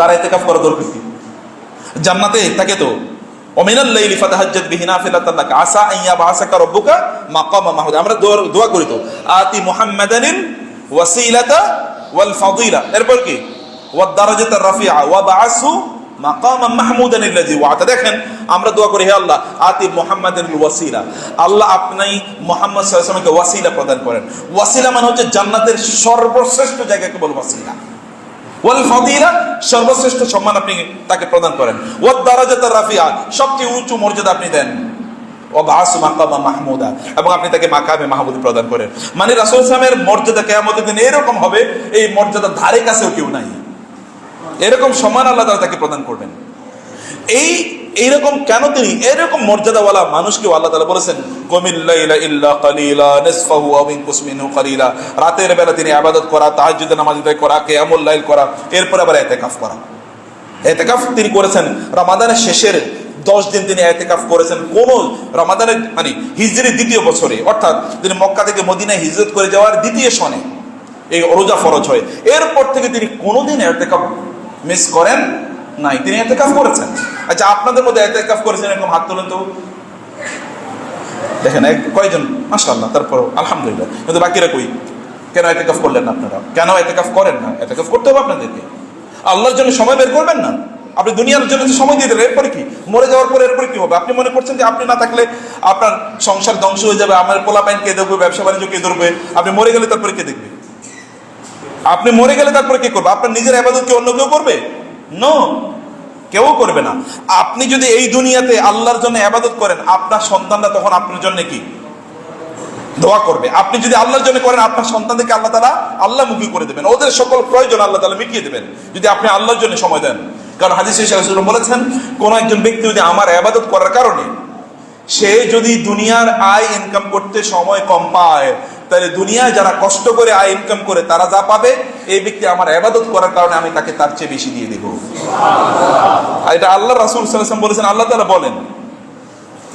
তার এতেকাফ করা দরকার কি? জান্নাতে থাকে তো, অমিনাল লাইলি ফাতাহাজ্জাত বিহি নাফিলাতান লাকা, আসা আন ইয়াবআসাকা রাব্বুকা মাকামা মাহমুদ আমরা দোয়া করি তো, আতি মুহাম্মাদানিল ওয়াসিলাতা ওয়াল ফাদিলা। এরপর কি? ওয়াদ দারাজাত রাফিআ ওয়া বাআসহু মাকামা মাহমুদান আল্লাযী ওয়া'তা দেখেন, আমরা দোয়া করি, হে আল্লাহ, আতি মুহাম্মাদানিল ওয়াসিলা। আল্লাহ আপনি মুহাম্মদ সাল্লাল্লাহু আলাইহি ওয়াসিলা প্রদান করেন। ওয়াসিলা মানে হচ্ছে জান্নাতের সর্বশ্রেষ্ঠ জায়গাকে বল ওয়াসিলা। ওয়াল ফাদিলা সর্বশ্রেষ্ঠ সম্মান আপনি তাকে প্রদান করেন। ওয়াদ দারাজাত রাফিয়া, সবচেয়ে উঁচু মর্যাদা আপনি দেন। মাহমুদা, এবং আপনি তাকে মাকামে মাহমুদ প্রদান করেন। মানে রাসুল ইসলামের মর্যাদা কেয়ামতের দিন এরকম হবে, এই মর্যাদা ধারে কাছেও কেউ নাই। এরকম সম্মান আল্লাহ তাকে প্রদান করবেন। এই, এইরকম কেন তিনি? এরকম মর্যাদাওয়ালা মানুষকে আল্লাহ তাআলা বলেছেন কমিল লাইলা ইল্লা কালিলা, নিসফাহু আও ইনকুস মিনহু কালিলা। রাতের বেলা তিনি আবাদত করা, তাহাজ্জুদের নামাজ করা, কিয়ামুল লাইল করা, এরপর আবার ইতিকাফ করা। ইতিকাফ তিনি করেছেন রমাদানের শেষের দশ দিন তিনি এতেকাফ করেছেন। কোন রমাদানের মানে হিজরির দ্বিতীয় বছরে, অর্থাৎ তিনি মক্কা থেকে মদিনায় হিজরত করে যাওয়ার দ্বিতীয় সনে এই রোজা ফরজ হয়। এরপর থেকে তিনি কোনোদিন এতেকাফ মিস করেন নাই। তিনি এতেকাফ করেছেন। আচ্ছা আপনাদের মধ্যে এতেকাফ করেছেন এরকম হাত তোলেন তো? দেখেন, এক কয়জন? মাশাআল্লাহ তারপর আলহামদুলিল্লাহ। কিন্তু বাকিরা কই? কেন এতেকাফ করলেন না আপনারা? কেন এতেকাফ করেন না? এতেকাফ করতে হবে আপনাদেরকে। আল্লাহর জন্য সময় বের করবেন না। আপনি দুনিয়ার জন্য সময় দিয়ে দিলেন, এরপরে কি? মরে যাওয়ার পরে এরপরে কি হবে? আপনি মনে করছেন যে আপনি না থাকলে আপনার সংসার ধ্বংস হয়ে যাবে, আমার পোলা পাইন কে দেখবে, ব্যবসা বাণিজ্য কে ধরবে? আপনি মরে গেলে তারপরে কে দেখবে? আপনি মরে গেলে তারপরে কে করবে? আপনার নিজের আবাদত কি অন্য কেউ করবে? নো কেউ করবে না। আপনি যদি এই দুনিয়াতে আল্লাহর জন্য আবাদত করেন, আপনার সন্তানরা তখন আপনার জন্য কি? দোয়া করবে। আপনি যদি আল্লাহর জন্য করেন, আপনার সন্তানদেরকে আল্লাহ তালা আল্লাহ মুখী করে দেবেন। ওদের সকল প্রয়োজন আল্লাহ তালা মিটিয়ে দেবেন, যদি আপনি আল্লাহর জন্য সময় দেন। কারণ হাদিস ইসলাম বলেছেন, কোন একজন ব্যক্তি যদি আমার আবাদত করার কারণে সে যদি দুনিয়ার আয় ইনকাম করতে সময় কম পায়, তাহলে দুনিয়ায় যারা কষ্ট করে আয় ইনকাম করে, তারা যা পাবে? এই ব্যক্তি আমার আবাদত করার কারণে আমি তাকে তার চেয়ে বেশি দিয়ে দেবো। আর এটা আল্লাহ রাসুল সাল্লাম বলেছেন আল্লাহ তালা বলেন।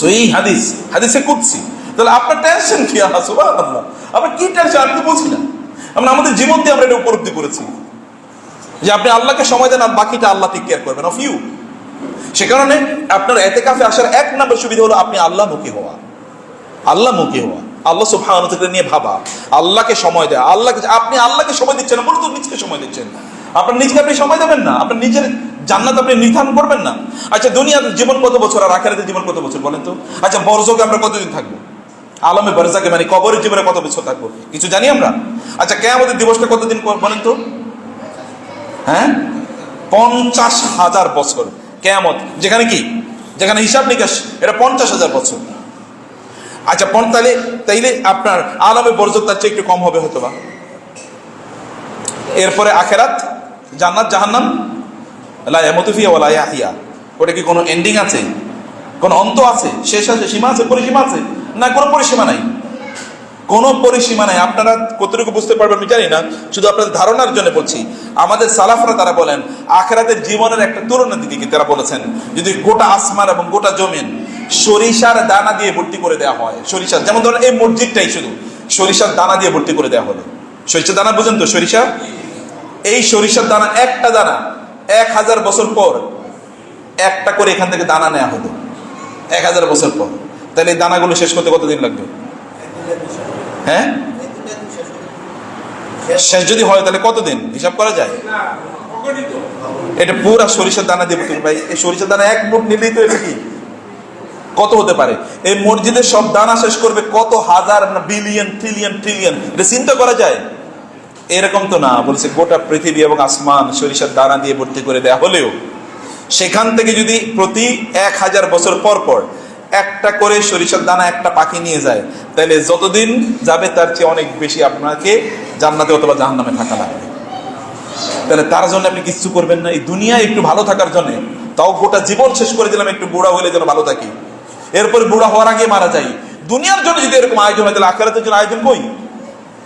সই হাদিস হাদিসে কুদসি। তাহলে আপনার টেনশন কি? আল্লাহ আপনার কি টেনশন আমি তো বলছি না। আমরা আমাদের জীবন দিয়ে আমরা এটা উপলব্ধি করেছি। যে আপনি আল্লাহকে সময় দেন আর বাকিটা আল্লাহ টেক কেয়ার করবেন অফ ইউ সে কারণে আপনার এতে কাফে আসার এক নম্বর সুবিধা হলো আপনি আল্লাহ মুখী হওয়া। আল্লাহ মুখী হওয়া আল্লাহ সুবহান নিয়ে ভাবা। আল্লাহকে সময় দেওয়া আল্লাহকে আপনি আল্লাহকে সময় দিচ্ছেন মূলত নিজকে সময় দিচ্ছেন। আপনার নিজকে আপনি সময় দেবেন না। আপনার নিজের জান্নাত আপনি নির্ধারণ করবেন না। আচ্ছা দুনিয়ার জীবন কত বছর আর আখেরাতের জীবন কত বছর বলেন তো? আচ্ছা বরজকে আমরা কতদিন থাকব? আলমে বরজাকে মানে কবরের জীবনে কত বছর থাকব? কিছু জানি আমরা? আচ্ছা কেয়ামতের দিবসটা কতদিন বলেন তো? হ্যাঁ? পঞ্চাশ হাজার বছর। কেয়ামত, যেখানে কি? যেখানে হিসাব নিকাশ, এটা পঞ্চাশ হাজার বছর। আচ্ছা পন তাইলে তাইলে আপনার আলমে বরজত তার চেয়ে একটু কম হবে হয়তো বা এরপরে আখেরাত জান্নাত, জাহান্নাম? লায়ামতুফিয়া ওলা ইয়াহিয়া ওটা কি কোনো এন্ডিং আছে? কোনো অন্ত আছে? শেষ আছে? সীমা আছে? পরিসীমা আছে? না, কোনো পরিসীমা নাই। কোনো পরিসীমা নাই। আপনারা কতটুকু বুঝতে পারবেন আমি জানি না। শুধু আপনাদের ধারণার জন্য বলছি। আমাদের সালাফরা তারা বলেন, আখেরাতের জীবনের একটা তুলনা দিদিকে তারা বলেছেন? যদি গোটা আসমান এবং গোটা জমিন সরিষার দানা দিয়ে ভর্তি করে দেওয়া হয়, সরিষার, যেমন ধরেন এই মসজিদটাই শুধু, সরিষার দানা দিয়ে ভর্তি করে দেওয়া হলো। সরিষার দানা বুঝেন তো, সরিষা? এই সরিষার দানা, একটা দানা, এক হাজার বছর পর একটা করে এখান থেকে দানা নেওয়া হতো। এক হাজার বছর পর। তাহলে এই দানাগুলো শেষ করতে কতদিন লাগবে? হ্যাঁ? শেষ যদি হয় তাহলে কতদিন? হিসাব করা যায়? এটা পুরা সরিষার দানা দিয়ে তুমি ভাই। এই সরিষার দানা এক মুঠ নিলেই তো এটা কি? কত হতে পারে? এই মসজিদের সব দানা শেষ করবে কত হাজার বিলিয়ন ট্রিলিয়ন ট্রিলিয়ন এটা চিন্তা করা যায়? এরকম তো না, বলছে গোটা পৃথিবী এবং আসমান সরিষার দানা দিয়ে ভর্তি করে দেয়া হলেও, সেখান থেকে যদি প্রতি এক হাজার বছর পর পর একটা করে সরিষার দানা একটা পাখি নিয়ে যায়, তাহলে যতদিন যাবে তার চেয়ে অনেক বেশি আপনাকে জান্নাতে অথবা জাহান্নামে থাকা লাগবে। তাহলে তার জন্য আপনি কিচ্ছু করবেন না। এই দুনিয়ায় একটু ভালো থাকার জন্য, তাও গোটা জীবন শেষ করে দিলাম, একটু বুড়া হলে যেন ভালো থাকি। এরপরে বুড়া হওয়ার আগে মারা যাই। দুনিয়ার জন্য যদি এরকম আয়োজন হয়, তাহলে আখেরাতের জন্য আয়োজন কই?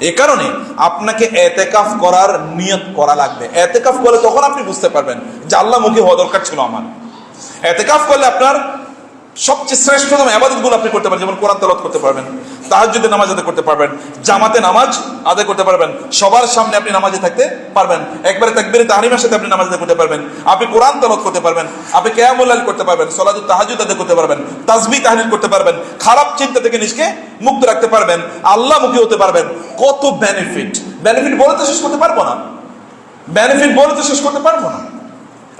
এ কারণে আপনাকে এতেকাফ করার নিয়ত করা লাগবে। এতেকাফ করলে তখন আপনি বুঝতে পারবেন যে আল্লাহ মুখী হওয়া দরকার ছিল আমার। এতেকাফ করলে আপনার সবচেয়ে শ্রেষ্ঠতম আবাদতগুলো আপনি করতে পারেন, যেমন কোরআন তেলাওয়াত করতে পারবেন, তাহাজ্জুদে নামাজ আদায় করতে পারবেন, জামাতে নামাজ আদায় করতে পারবেন, সবার সামনে আপনি নামাজে থাকতে পারবেন, একবারে তাকবীরে তাহরিমের সাথে আপনি নামাজ আদায় করতে পারবেন, আপনি কোরআন তেলাওয়াত করতে পারবেন, আপনি কিয়ামুল লাইল করতে পারবেন, সালাতুত তাহাজ্জুদ আদায় করতে পারবেন তাজবি তাহলিল করতে পারবেন, খারাপ চিন্তা থেকে নিজকে মুক্ত রাখতে পারবেন, আল্লাহ মুখী হতে পারবেন। কত বেনিফিট বেনিফিট বলে তো শেষ করতে পারব না। বেনিফিট বলে তো শেষ করতে পারব না।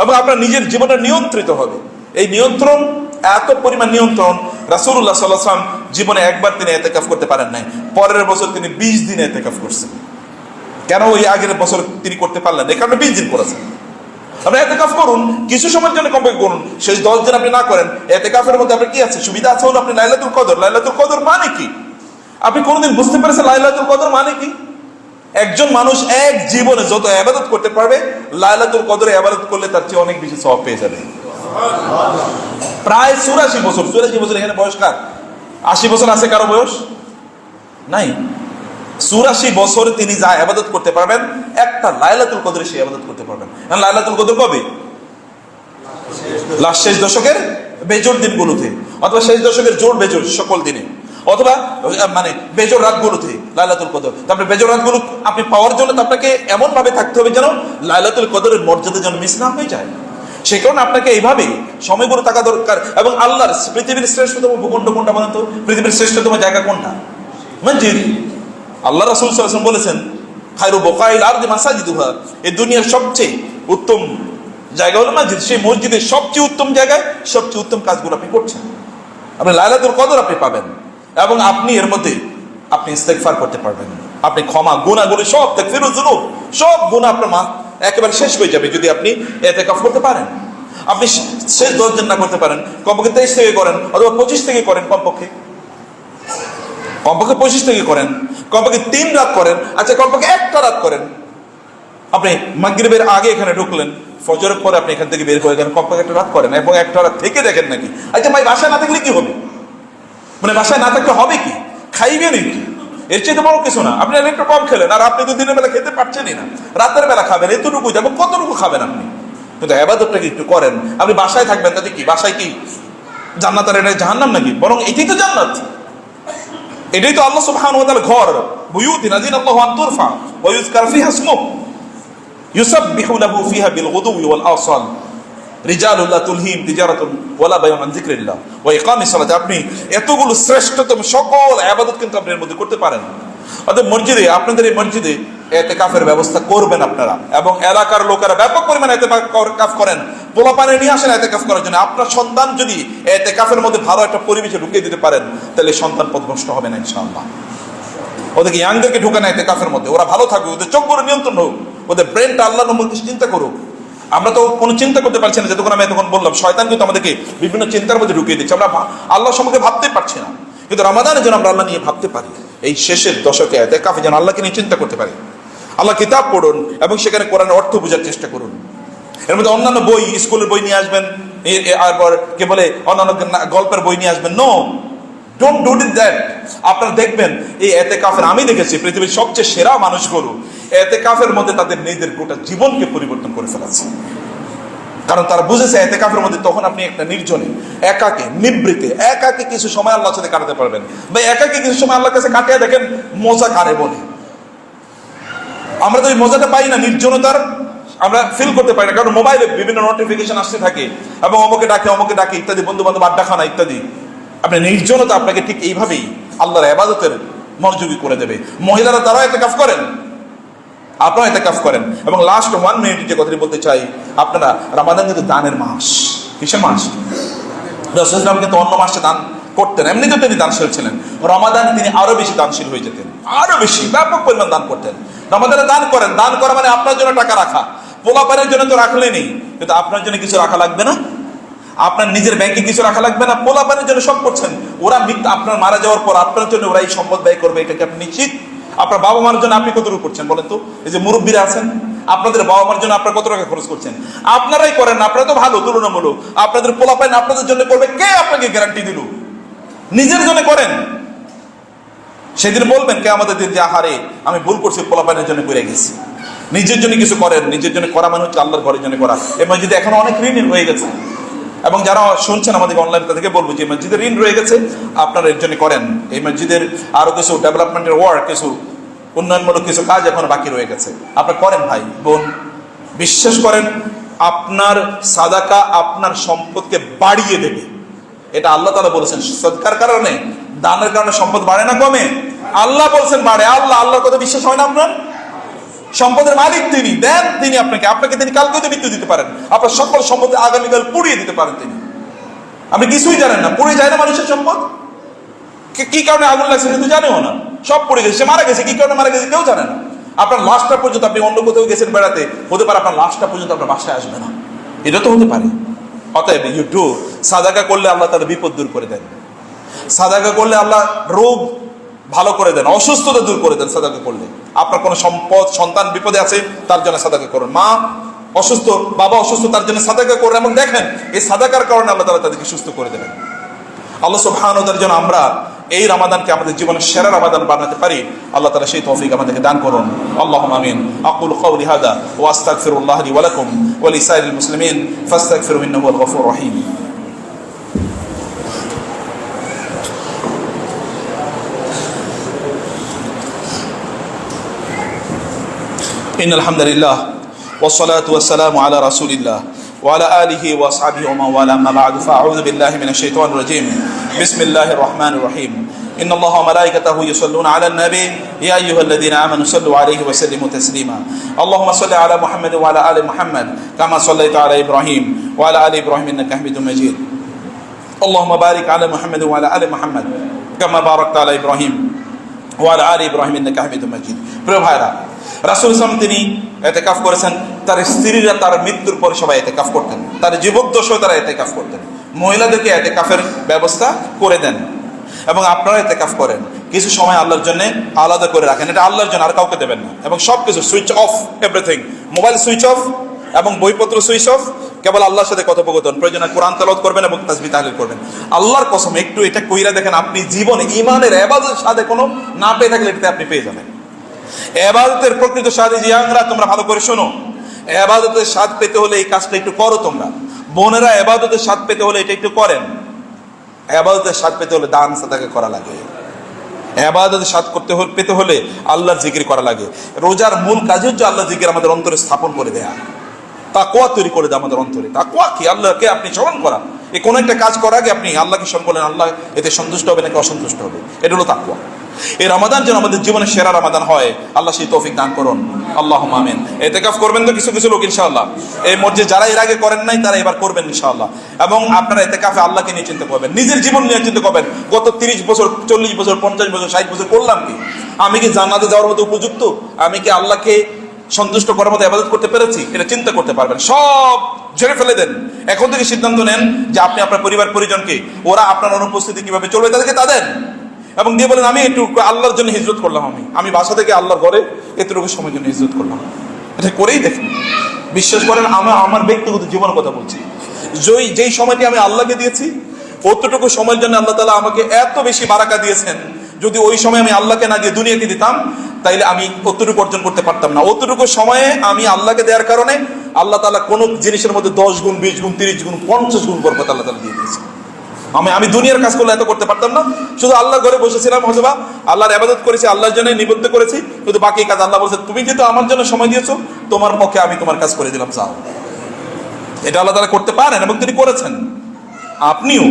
এবং আপনার নিজের জীবনটা নিয়ন্ত্রিত হবে। এই নিয়ন্ত্রণ এত পরিমাণ নিয়ন্ত্রণ রাসুল্লাহ সাল্লাহাম জীবনে একবার তিনি এতেকাফ করতে পারেন নাই। পরের বছর তিনি বিশ দিন এতেকাফ করছেন। কেন ওই আগের বছর তিনি করতে পারলেন এই কারণে বিশ দিন করেছেন। আপনি এতেকাফ করুন, কিছু সময়ের জন্য কমপ্লিট করুন। শেষ দশ দিন আপনি না করেন, এতেকাফের মধ্যে আপনার কি আছে? সুবিধা আছে হলো আপনি লাইলাতুল কদর। লাইলাতুল কদর মানে কি? আপনি কোনোদিন বুঝতে পেরেছেন লাইলাতুল কদর মানে কি? একজন মানুষ এক জীবনে যত আবাদত করতে পারবে, লাইলাতুল কদরে আবাদত করলে তার চেয়ে অনেক বেশি সব পেয়ে যাবে। প্রায় চুরাশি বছর চুরাশি বছর এখানে বয়স কার? আশি বছর আছে কারও বয়স? নাই। চুরাশি বছর তিনি যা আবাদত করতে পারবেন, একটা লাইলাতুল কদরে সে আবাদত করতে পারবেন। লাইলাতুল কদর কবে? লাস্ট শেষ দশকের বেজোর দিনগুলোতে, অথবা শেষ দশকের জোর বেজোর সকল দিনে, অথবা মানে বেজোর রাতগুলোতে লাইলাতুল কদর। তারপরে বেজোর রাতগুলো আপনি পাওয়ার জন্য আপনাকে এমন ভাবে থাকতে হবে যেন লাইলাতুল কদরের মর্যাদা যেন মিস না হয়ে যায়। সে কারণে আপনাকে এইভাবে করে থাকা দরকার এবং আল্লাহর পৃথিবীর শ্রেষ্ঠতম ভূখণ্ড কোনটা বলেন তো? পৃথিবীর শ্রেষ্ঠতম জায়গা কোনটা? মসজিদ। আল্লাহ রাসুল সাল্লাম বলেছেন, খায়রু বোকাইল আর মাসাজিদুহা। এই দুনিয়ার সবচেয়ে উত্তম জায়গা হলো মসজিদ। সেই মসজিদের সবচেয়ে উত্তম জায়গায় সবচেয়ে উত্তম কাজগুলো আপনি করছেন। আপনি লাইলাতুল কদর আপনি পাবেন এবং আপনি এর মধ্যে আপনি ইস্তেগফার করতে পারবেন। আপনি ক্ষমা গুণাগুলি সব যুনুব সব গুণা আপনার মা একেবারে শেষ হয়ে যাবে যদি আপনি এতেকাফ করতে পারেন। আপনি শেষ দশ দিন না করতে পারেন। কমপক্ষে তেইশ থেকে করেন অথবা পঁচিশ থেকে করেন কমপক্ষে। কমপক্ষে পঁচিশ থেকে করেন। কমপক্ষে তিন রাত করেন। আচ্ছা কমপক্ষে একটা রাত করেন। আপনি মাগরিবের আগে এখানে ঢুকলেন। ফজরের পরে আপনি এখান থেকে বের করে গেলেন। কমপক্ষে একটা রাত করেন এবং একটা রাত থেকে দেখেন নাকি। আচ্ছা ভাই, বাসায় না থাকলে কি হবে? মানে বাসায় না থাকলে হবে কি? খাইবেন কি? এর চেয়ে বড় কিছু না। আপনি একটু কম খেলেন, আর আপনি তো দিনের বেলা খেতে পারছেনই না। রাতের বেলা খাবেন, এতটুকু এবং কতটুকু খাবেন আপনি? কিন্তু আবাদতটা কি একটু করেন। আপনি বাসায় থাকবেন, তাতে কি? বাসায় কি জান্নাত আর এটা জাহান্নাম নাকি? বরং এটাই তো জান্নাত। এটাই তো আল্লাহ সুবহানাহু ওয়া তাআলা ঘর। বুয়ুতিন আযিন আল্লাহু আন তুরফা। ফিহা ইসমুহু। ইউসাব্বিহু লাহু ফিহা বিল গুদুই ওয়াল আসাল রিজালুল্লাহ তুলহিম, তিজারাতুন ওয়ালা বায়ুন আন যিকরিল্লাহ। ওয়া সালাত, আপনি এতগুলো শ্রেষ্ঠতম সকল ইবাদত কিন্তু আপনি এর মধ্যে করতে পারেন। অতএব মসজিদে, আপনাদের এই মসজিদে এতেকাফের ব্যবস্থা করবেন আপনারা। এবং এলাকার লোকেরা ব্যাপক পরিমাণে এতেকাফ করেন। পোলাপানে নিয়ে আসেন এতেকাফ করার জন্য। আপনার সন্তান যদি এতেকাফের মধ্যে ভালো একটা পরিবেশে ঢুকিয়ে দিতে পারেন, তাহলে সন্তান পদভ্রষ্ট হবে না, ইনশাআল্লাহ। ওদেরকে ইয়াংদেরকে ঢুকে নেয় কাফের মধ্যে। ওরা ভালো থাকবে ওদের চোখ বড় নিয়ন্ত্রণ হোক, ওদের ব্রেনটা আল্লাহ নম্বর চিন্তা করুক। আমরা তো কোনো চিন্তা করতে পারছি না, যতক্ষণ আমি এতক্ষণ বললাম, শয়তান কিন্তু আমাদেরকে বিভিন্ন চিন্তার মধ্যে ঢুকিয়ে দিচ্ছে। আমরা আল্লাহ সম্পর্কে ভাবতে পারছি না। কিন্তু রমাদানের জন্য আমরা আল্লাহ নিয়ে ভাবতে পারি। এই শেষের দশকে এতে কাফে যেন আল্লাহকে নিয়ে চিন্তা করতে পারি। আল্লাহ কিতাব পড়ুন এবং সেখানে কোরআনের অর্থ বোঝার চেষ্টা করুন। এর মধ্যে অন্যান্য বই, স্কুলের বই নিয়ে আসবেন, এ- এ- তারপর কে বলে অন্যান্য গল্পের বই নিয়ে আসবেন? No don't do it that আপনারা দেখবেন, এই এতে কাফের, আমি দেখেছি পৃথিবীর সবচেয়ে সেরা মানুষগুলো এতে কাফের মধ্যে তাদের নিজেদের গোটা জীবনকে পরিবর্তন করে ফেলেছে। কারণ তারা বুঝেছে, এতে কাফের মধ্যে তখন আপনি একটা নির্জনে, একাকে, নিবৃতে, একাকে কিছু সময় আল্লাহর সাথে কাটাতে পারবেন। বা একাকে কিছু সময় আল্লাহর কাছে কাটিয়ে দেখেন, মজা কারে বলে। আমরা তো এই মজাটা পাই না, নির্জনতার আমরা ফিল করতে পারি না, কারণ মোবাইলে বিভিন্ন নোটিফিকেশন আসতে থাকে। এবং অমুকে ডাকে অমুকে ডাকে, ইত্যাদি বন্ধু বান্ধব আড্ডা খানা ইত্যাদি। আপনি নির্জনতা আপনাকে ঠিক এইভাবেই আল্লাহর আবাদতের মনোযোগী করে দেবে। মহিলারা তারাও এতে কাফ করেন। আপনারা এতে কাফ করেন। এবং লাস্ট ওয়ান মিনিট যে কথাটি বলতে চাই, আপনারা রামাদান কিন্তু দানের মাস। কিসের মাস? রসুলাম কিন্তু অন্য মাসে দান করতেন। এমনিতে তিনি দানশীল ছিলেন। রমাদান তিনি আরও বেশি দানশীল হয়ে যেতেন। আরও বেশি, ব্যাপক পরিমাণ দান করতেন। রমাদানে দান করেন। দান করা মানে আপনার জন্য টাকা রাখা। পোলাপানের জন্য তো রাখলেনই। কিন্তু আপনার জন্য কিছু রাখা লাগবে না? আপনার নিজের ব্যাংকে কিছু রাখা লাগবে না, পোলাপানের জন্য সব করছেন। ওরা আপনার মারা যাওয়ার পর আপনার জন্য ওরা এই সম্পদ ব্যয় করবে, এটাকে আপনি নিশ্চিত? আপনার বাবা মার জন্য আপনি কতটুকু করছেন বলেন তো? এই যে মুরব্বীরা আছেন, আপনাদের বাবা মার জন্য আপনারা কত টাকা খরচ করছেন? আপনারাই করেন আপনারা তো ভালো, তুলনামূলক। আপনাদের পোলাপাইন আপনাদের জন্য করবে, কে আপনাকে গ্যারান্টি দিল? নিজের জন্য করেন। সেদিন বলবেন কে আমাদের দিন যে, আহারে, আমি ভুল করছি, পোলাপাইনের জন্য করে গেছি। নিজের জন্য কিছু করেন, নিজের জন্য করা মানে হচ্ছে আল্লাহর ঘরের জন্য করা। এবং যদি এখন অনেক ঋণ হয়ে গেছে। এবং যারা শুনছেন আমাদেরকে অনলাইন তাদেরকে বলব যে মসজিদের ঋণ রয়ে গেছে, আপনারা এর জন্য করেন। এই মসজিদের আরও কিছু ডেভেলপমেন্টের ওয়ার্ক কিছু উন্নয়নমূলক কিছু কাজ এখন বাকি রয়ে গেছে। আপনারা করেন ভাই, বোন, বিশ্বাস করেন, আপনার সাদাকা আপনার সম্পদকে বাড়িয়ে দেবে। এটা আল্লাহ তালা বলেছেন। সৎকার কারণে, দানের কারণে সম্পদ বাড়ে না কমে? আল্লাহ বলছেন বাড়ে। আল্লাহ, আল্লাহর কথা বিশ্বাস হয় না আপনার? সম্পদের মালিক তিনি, দেন তিনি আপনাকে। আপনাকে তিনি কালকে মৃত্যু দিতে পারেন। আপনার সকল সম্পদ আগামীকাল পুড়িয়ে দিতে পারেন তিনি। আপনি কিছুই জানেন না। পুড়ে যায় না মানুষের সম্পদ? কি- কারণে আগুন লাগছে কিন্তু জানেও না। সব পড়ে গেছে। সে মারা গেছে। কি কারণে মারা গেছে কেউ জানে না। আপনার লাশটা পর্যন্ত আপনি অন্য কোথাও গেছেন বেড়াতে, হতে পারে আপনার লাশটা পর্যন্ত আপনার বাসায় আসবে না। এটা তো হতে পারে। অতএব ইউ ডু সাদাকা করলে আল্লাহ তাদের বিপদ দূর করে দেন। সাদাকা করলে আল্লাহ রোগ ভালো করে দেন, অসুস্থতা দূর করে দেন সাদাকা করলে। আপনার কোনো সম্পদ, সন্তান, বিপদে আছে, তার জন্য সাদাকা করুন। মা অসুস্থ, বাবা অসুস্থ, তার জন্য সাদাকা করুন। এবং দেখেন, এই সাদাকার কারণে আল্লাহ তালা তাদেরকে সুস্থ করে দেবেন। আল্লাহ সুবহানাহুর জন্য আমরা এই রামাদানকে আমাদের জীবনের সেরা রামাদান বানাতে পারি। আল্লাহ তাআলা সেই তৌফিক আমাদেরকে দান করুন। আল্লাহ আমিন। আকুল কওলি হাদা ওয়া আস্তাগফিরুল্লাহ লি ওয়া লাকুম ওয়া মুসলিমিন হুয়াল গফুরুর রহিম। إن الحمد لله والصلاة والسلام على رسول الله وعلى آله وأصحابه ومن والاه أما بعد فأعوذ بالله من الشيطان الرجيم بسم الله الرحمن الرحيم إن الله وملائكته يصلون على النبي يا أيها الذين آمنوا صلوا عليه وسلموا تسليما اللهم صل على محمد وعلى آل محمد كما صليت على إبراهيم وعلى آل إبراهيم إنك حميد مجيد اللهم بارك على محمد وعلى آل محمد كما باركت على إبراهيم ওয়াল আলী ইব্রাহিম ইন্নাকা হামিদুম মাজিদ প্রিয় ভাইরা রাসূল ইসলাম তিনি এতেকাফ করেছেন। তার স্ত্রীরা তার মৃত্যুর পরে সবাই এতেকাফ করতেন। তার জীবদ্দশায় তারা এতেকাফ করতেন। মহিলাদেরকে এতেকাফের ব্যবস্থা করে দেন এবং আপনারা এতেকাফ করেন। কিছু সময় আল্লাহর জন্য আলাদা করে রাখেন। এটা আল্লাহর জন্য আর কাউকে দেবেন না। এবং সব কিছু switch off everything mobile switch off এবং বইপত্র সুইচ অফ কেবল আল্লাহর সাথে কথোপকথন। প্রয়োজনে কোরআন তালত করবেন এবং তাসবি তাহলিল করবেন। আল্লাহর কসম, একটু এটা কইরা দেখেন, আপনি জীবনে ইমানের এবাদতের সাথে কোনো না পেয়ে থাকলে এটাতে আপনি পেয়ে যাবেন। এবাদতের প্রকৃত স্বাদ জিয়াংরা তোমরা ভালো করে শোনো। এবাদতের স্বাদ পেতে হলে এই কাজটা একটু করো তোমরা। বোনেরা এবাদতের স্বাদ পেতে হলে এটা একটু করেন। এবাদতের স্বাদ পেতে হলে দান সাদাকে করা লাগে। এবাদতের স্বাদ করতে হলে পেতে হলে আল্লাহর জিকির করা লাগে। রোজার মূল কাজ হচ্ছে আল্লাহ জিকির আমাদের অন্তরে স্থাপন করে দেয়া। তাকোয়া তৈরি করে দেয় আমাদের অন্তরে। তাকোয়া কি? আল্লাহকে আপনি স্মরণ করা। এই কোনো একটা কাজ করার আগে আপনি আল্লাহকে স্মরণ করলেন? আল্লাহ এতে সন্তুষ্ট হবে নাকি অসন্তুষ্ট হবে? এটা হলো তাকোয়া এই রমাদান যেন আমাদের জীবনের সেরা রমাদান হয়, আল্লাহ সেই তৌফিক দান করুন। আল্লাহ আমিন। এতেকাফ করবেন তো কিছু কিছু লোক, ইনশাআল্লাহ। এই মসজিদ যারা এর আগে করেন নাই, তারা এবার করবেন, ইনশাআল্লাহ। এবং আপনারা এতে এতেকাফে আল্লাহকে নিয়ে চিন্তা করবেন। নিজের জীবন নিয়ে চিন্তা করবেন। গত তিরিশ বছর, চল্লিশ বছর, পঞ্চাশ বছর, ষাট বছর করলাম কি? আমি কি জান্নাতে যাওয়ার মতো উপযুক্ত? আমি কি আল্লাহকে সন্তুষ্ট করার মতো আবাদত করতে পেরেছি, এটা চিন্তা করতে পারবেন। সব ঝেড়ে ফেলে দেন। এখন থেকে সিদ্ধান্ত নেন যে আপনি আপনার পরিবার, পরিজনকে, ওরা আপনার অনুপস্থিতি কীভাবে চলবে তাদেরকে তা দেন। এবং দিয়ে বলেন, আমি একটু আল্লাহর জন্য হিজরত করলাম আমি। আমি বাসা থেকে আল্লাহর ঘরে এতটুকু সময়ের জন্য হিজরত করলাম। এটা করেই দেখুন। বিশ্বাস করেন আমার আমার ব্যক্তিগত জীবনের কথা বলছি। যেই যেই সময়টি আমি আল্লাহকে দিয়েছি, অতটুকু সময়ের জন্য আল্লাহ তালা আমাকে এত বেশি বারাকা দিয়েছেন যদি ওই সময় আমি আল্লাহকে না দিয়ে দুনিয়াকে দিতাম, তাইলে আমি অতটুকু অর্জন করতে পারতাম না। অতটুকু সময়ে আমি আল্লাহকে দেওয়ার কারণে আল্লাহ তালা কোনো জিনিসের মধ্যে দশ গুণ, বিশ গুণ, তিরিশ গুণ, পঞ্চাশ গুণ বরকত আল্লাহ তালা দিয়ে দিয়েছে আমি আমি দুনিয়ার কাজ করলে এত করতে পারতাম না। শুধু আল্লাহর ঘরে বসেছিলাম হজবা আল্লাহর আবাদত করেছি, আল্লাহর জন্য নিবদ্ধ করেছি, কিন্তু বাকি কাজ আল্লাহ বলছে, তুমি যেহেতু আমার জন্য সময় দিয়েছ, তোমার পক্ষে আমি তোমার কাজ করে দিলাম, যাও। এটা আল্লাহ তারা করতে পারেন এবং তিনি করেছেন। আপনিও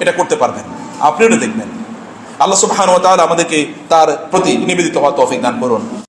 এটা করতে পারবেন। আপনিও এটা দেখবেন। আল্লাহ সুবাহ তাআলা আমাদেরকে তার প্রতি নিবেদিত হওয়া তৌফিক দান করুন।